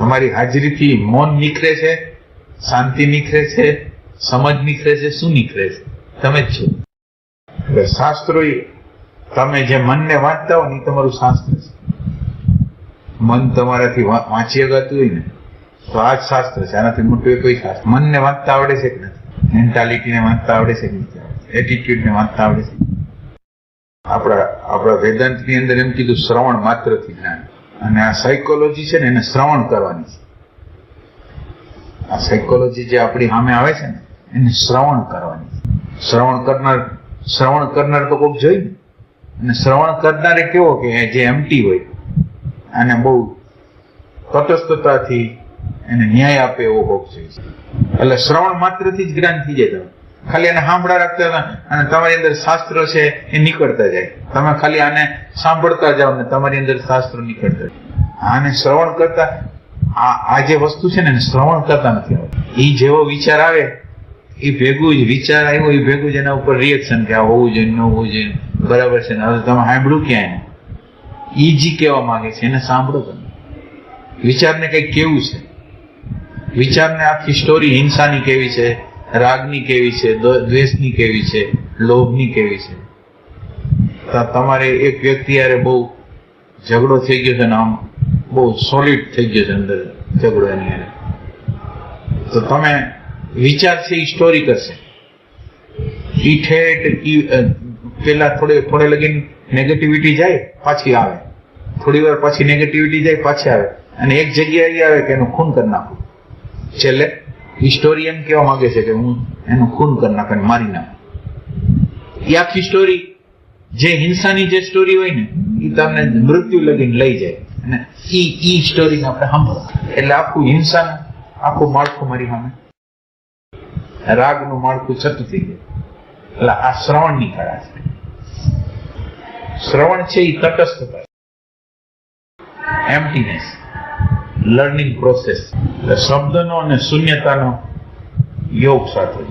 તમારી હાજરીથી મૌન નીકળે છે, શાંતિ નીકળે છે, સમજ નીકળે છે, શું નીકળે છે? તમે જ છો. એટલે શાસ્ત્રો તમે જે મનને વાંચતા હો ને તમારું શાસ્ત્ર છે. મન તમારાથી વાંચી અગાતું હોય ને, તો આ જ શાસ્ત્ર છે. આનાથી મોટું કોઈ શાસ્ત્ર. મનને વાંચતા આવડે છે કે નથી? મેન્ટાલિટીને વાંચતા આવડે છે કે નથી? એટીટ્યુડને વાંચતા આવડે છે આપણા આપણા વેદાંતની અંદર એમ કીધું, શ્રવણ માત્રથી જ્ઞાન. અને આ સાયકોલોજી છે ને એને શ્રવણ કરવાની છે. આ સાયકોલોજી જે આપણી સામે આવે છે ને, એને શ્રવણ કરવાની છે. શ્રવણ કરનાર શ્રવણ કરનાર તો કોઈક જોઈ ને. અને શ્રવણ કરનારે કેવો કે જે એમટી હોય અને બહુ તટસ્થતાથી એને ન્યાય આપે એવો કોક છે. એટલે શ્રવણ માત્રથી જ જ્ઞાન થઈ જાય. તમે ખાલી એને સાંભળા રાખતા હતા અને તમારી અંદર શાસ્ત્ર છે એ નીકળતા જાય. તમે ખાલી આને સાંભળતા જાઓ ને તમારી અંદર શાસ્ત્ર નીકળતા જાય. આને શ્રવણ કરતા આ આ જે વસ્તુ છે ને શ્રવણ કરતા નથી એ જેવો વિચાર આવે એ ભેગું જ વિચાર આવ્યો એ ભેગું જ એના ઉપર રિએક્શન કે આ હોવું જોઈએ ન હોવું જોઈએ. બરાબર છે ને? હવે તમે સાંભળ્યું ક્યાં એને એ જી કહેવા માંગે છે, એને સાંભળો તમે. વિચારને કંઈક કેવું છે? વિચારને આખી સ્ટોરી હિંસાની કેવી છે? રાગની કેવી છે દ્વેષની કેવી છે, લોભની કેવી છે? તમારે એક વ્યક્તિ યારે બહુ ઝઘડો થઈ ગયો છે ને આમ બહુ સોલિડ થઈ ગયો છે અંદર ઝઘડો એની યારે. તો તમે વિચાર છે એ સ્ટોરી કરશે. ઈ ઠેઠ પેલા થોડે થોડે લગીન નેગેટિવિટી જાય, પાછી આવે. થોડી વાર પછી નેગેટિવિટી જાય, પાછી આવે. અને એક જગ્યાએ આવે કે એનું ખૂન કરી નાખું. છેલ્લે ઈ સ્ટોરી એમ કહેવા માંગે છે કે હું એનું ખૂન કરી નાખું મારી નાખું. એ આખી સ્ટોરી જે હિંસાની જે સ્ટોરી હોય ને એ તમને મૃત્યુ લગીને લઈ જાય. અને એ ઈ સ્ટોરીને આપણે સાંભળો. એટલે આખું હિંસાનું, આખું માળખું મારી સામે. રાગનું માળખું છતું થઈ જાય એટલે આ શ્રવણની કળા છે. શ્રવણ છે એ તટસ્થતા એમ્પટીનેસ લર્નિંગ પ્રોસેસ એટલે શબ્દનો અને શૂન્યતાનો યોગ સાથે